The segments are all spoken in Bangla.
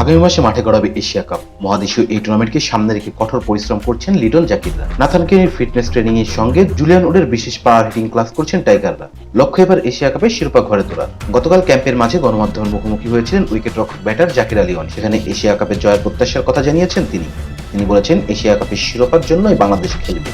আগামী মাসে মাঠে গড়াবে এশিয়া কাপ। মহাদেশীয় এই টুর্নামেন্টকে সামনে রেখে কঠোর পরিশ্রম করছেন লিটন জাকিররা। নাথান কেনির ফিটনেস ট্রেনিং এর সঙ্গে জুলিয়ান ওডের বিশেষ পাওয়ার হিটিং ক্লাস করছেন টাইগাররা লক্ষ্য এবার এশিয়া কাপের শিরোপা ঘরে তোলা গতকাল ক্যাম্পের মাঝে গণমাধ্যমের মুখোমুখি হয়েছিলেন উইকেট রক্ষক ব্যাটার জাকির আলী অন সেখানে এশিয়া কাপের জয়ের প্রত্যাশার কথা জানিয়েছেন তিনি। তিনি বলেছেন, এশিয়া কাপের শিরোপার জন্যই বাংলাদেশ খেলবে।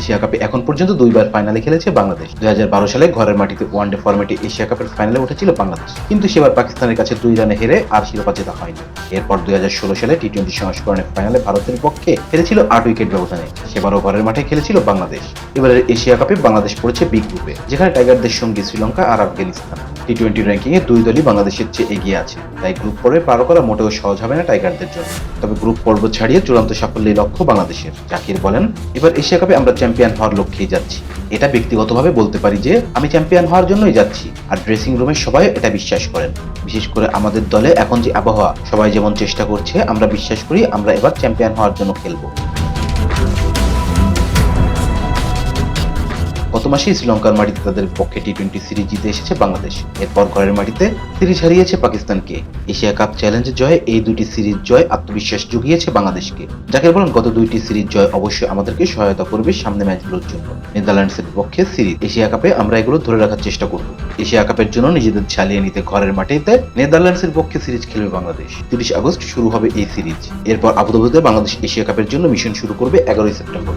এশিয়া কাপে এখন পর্যন্ত দুইবার ফাইনালে খেলেছে বাংলাদেশ। দুই হাজার বারো সালে ঘরের মাটিতে ওয়ানডে ফরম্যাটে এশিয়া কাপের ফাইনালে উঠেছিল বাংলাদেশ। কিন্তু সেবার পাকিস্তানের কাছে দুই রানে হেরে আর শিরোপা জেতা হয়নি। এরপর দুই হাজার ষোলো সালে টি টোয়েন্টি সংস্করণের ফাইনালে ভারতের পক্ষে হেরেছিল আট উইকেট ব্যবধানে। সেবারও ঘরের মাঠে খেলেছিল বাংলাদেশ। এবারের এশিয়া কাপে বাংলাদেশ পড়েছে বিগ গ্রুপে, যেখানে টাইগারদের সঙ্গে শ্রীলঙ্কা আর আফগানিস্তান। টি টোয়েন্টি র্যাঙ্কিং এ দুই দলই বাংলাদেশের চেয়ে এগিয়ে আছে, তাই গ্রুপ পর্বে পার করা মোটেও সহজ হবে না টাইগারদের জন্য। তবে গ্রুপ পর্ব ছাড়িয়ে চূড়ান্ত সাফল্যের লক্ষ্য বাংলাদেশের। জাকির বলেন, এবার এশিয়া কাপে আমরা চ্যাম্পিয়ন হওয়ার লক্ষ্যেই যাচ্ছি। এটা ব্যক্তিগতভাবে বলতে পারি যে, আমি চ্যাম্পিয়ন হওয়ার জন্যই যাচ্ছি, আর ড্রেসিং রুমের সবাই এটা বিশ্বাস করেন। বিশেষ করে আমাদের দলে এখন যে আবহাওয়া, সবাই যেমন চেষ্টা করছে, আমরা বিশ্বাস করি আমরা এবার চ্যাম্পিয়ন হওয়ার জন্য খেলব। মাসেই শ্রীলঙ্কার মাটিতে তাদের পক্ষে টি টোয়েন্টি সিরিজ জিতে এসেছে বাংলাদেশ। এরপর ঘরের মাটিতে সিরিজ হারিয়েছে পাকিস্তানকে। এশিয়া কাপ চ্যালেঞ্জ জয়ে এই দুটি সিরিজ জয় আত্মবিশ্বাস জুগিয়েছে বাংলাদেশকে। যাকে বলেন গত দুইটি সিরিজ জয় অবশ্যই আমাদেরকে সহায়তা করবে সামনে ম্যাচগুলোর জন্য। নেদারল্যান্ডসের পক্ষে সিরিজ। এশিয়া কাপে আমরা এগুলো ধরে রাখার চেষ্টা করব। এশিয়া কাপের জন্য নিজেদের চালিয়ে নিতে ঘরের মাটিতে নেদারল্যান্ডসের পক্ষে সিরিজ খেলবে বাংলাদেশ। তিরিশ আগস্ট শুরু হবে এই সিরিজ। এরপর আবুধাবিতে বাংলাদেশ এশিয়া কাপের জন্য মিশন শুরু করবে এগারোই September.